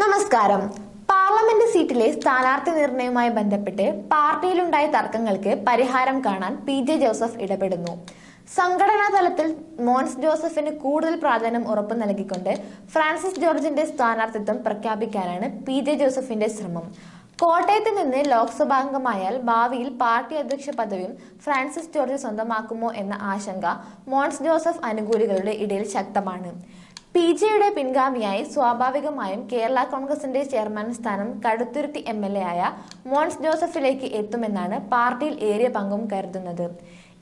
നമസ്കാരം. പാർലമെന്റ് സീറ്റിലെ സ്ഥാനാർത്ഥി നിർണയവുമായി ബന്ധപ്പെട്ട് പാർട്ടിയിലുണ്ടായ തർക്കങ്ങൾക്ക് പരിഹാരം കാണാൻ പി ജെ ജോസഫ് ഇടപെടുന്നു. സംഘടനാ തലത്തിൽ മോൻസ് ജോസഫിന് കൂടുതൽ പ്രാധാന്യം ഉറപ്പു നൽകിക്കൊണ്ട് ഫ്രാൻസിസ് ജോർജിന്റെ സ്ഥാനാർത്ഥിത്വം പ്രഖ്യാപിക്കാനാണ് പി ജെ ജോസഫിന്റെ ശ്രമം. കോട്ടയത്ത് നിന്ന് ലോക്സഭാംഗമായാൽ ഭാവിയിൽ പാർട്ടി അധ്യക്ഷ പദവിയും ഫ്രാൻസിസ് ജോർജ് സ്വന്തമാക്കുമോ എന്ന ആശങ്ക മോൺസ് ജോസഫ് അനുകൂലികളുടെ ഇടയിൽ ശക്തമാണ്. പി ജിയുടെ പിൻഗാമിയായി സ്വാഭാവികമായും കേരള കോൺഗ്രസിന്റെ ചെയർമാൻ സ്ഥാനം കടുത്തുരുത്തി എം എൽ എ ആയ മോൻസ് ജോസഫിലേക്ക് എത്തുമെന്നാണ് പാർട്ടിയിൽ ഏറിയ പങ്കും കരുതുന്നത്.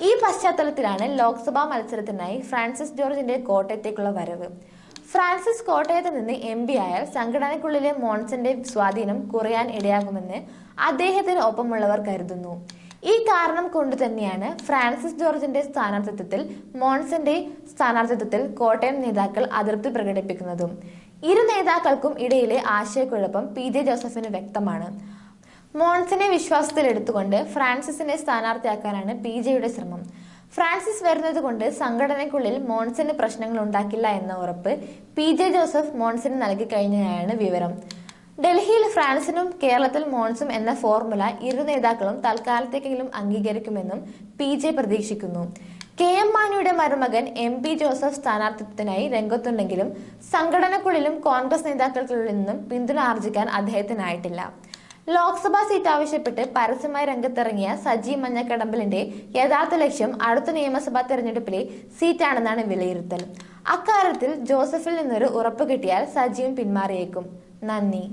ഈ പശ്ചാത്തലത്തിലാണ് ലോക്സഭാ മത്സരത്തിനായി ഫ്രാൻസിസ് ജോർജിന്റെ കോട്ടയത്തേക്കുള്ള വരവ്. ഫ്രാൻസിസ് കോട്ടയത്ത് നിന്ന് എം പി ആയാൽ സംഘടനയ്ക്കുള്ളിലെ മോൺസിന്റെ സ്വാധീനം കുറയാൻ ഇടയാകുമെന്ന് അദ്ദേഹത്തിന് ഒപ്പമുള്ളവർ കരുതുന്നു. ഈ കാരണം കൊണ്ട് തന്നെയാണ് ഫ്രാൻസിസ് ജോർജിന്റെ സ്ഥാനാർത്ഥിത്വത്തിൽ മോൺസന്റെ സ്ഥാനാർത്ഥിത്വത്തിൽ കോട്ടയം നേതാക്കൾ അതൃപ്തി പ്രകടിപ്പിക്കുന്നതും. ഇരു നേതാക്കൾക്കും ഇടയിലെ ആശയക്കുഴപ്പം പി ജെ ജോസഫിന് വ്യക്തമാണ്. മോൺസിനെ വിശ്വാസത്തിലെടുത്തുകൊണ്ട് ഫ്രാൻസിസിനെ സ്ഥാനാർത്ഥിയാക്കാനാണ് പി ജെയുടെ ശ്രമം. ഫ്രാൻസിസ് വരുന്നത് കൊണ്ട് സംഘടനയ്ക്കുള്ളിൽ മോൺസിന് പ്രശ്നങ്ങൾ ഉണ്ടാക്കില്ല എന്ന ഉറപ്പ് പി ജെ ജോസഫ് മോൺസിന് നൽകി കഴിഞ്ഞാണ് വിവരം. ഡൽഹിയിൽ ഫ്രാൻസിനും കേരളത്തിൽ മോൺസും എന്ന ഫോർമുല ഇരു നേതാക്കളും തൽക്കാലത്തേക്കെങ്കിലും അംഗീകരിക്കുമെന്നും പി ജെ പ്രതീക്ഷിക്കുന്നു. കെ എം മാണിയുടെ മരുമകൻ എം പി ജോസഫ് സ്ഥാനാർത്ഥിത്വത്തിനായി രംഗത്തുണ്ടെങ്കിലും സംഘടനക്കുള്ളിലും കോൺഗ്രസ് നേതാക്കൾക്കുള്ളിൽ നിന്നും പിന്തുണ ആർജിക്കാൻ അദ്ദേഹത്തിനായിട്ടില്ല. ലോക്സഭാ സീറ്റ് ആവശ്യപ്പെട്ട് പരസ്യമായി രംഗത്തിറങ്ങിയ സജി മഞ്ഞക്കടമ്പലിന്റെ യഥാർത്ഥ ലക്ഷ്യം അടുത്ത നിയമസഭാ തെരഞ്ഞെടുപ്പിലെ സീറ്റാണെന്നാണ് വിലയിരുത്തൽ. അക്കാര്യത്തിൽ ജോസഫിൽ നിന്നൊരു ഉറപ്പ് കിട്ടിയാൽ സജിയും പിന്മാറിയേക്കും. നന്ദി.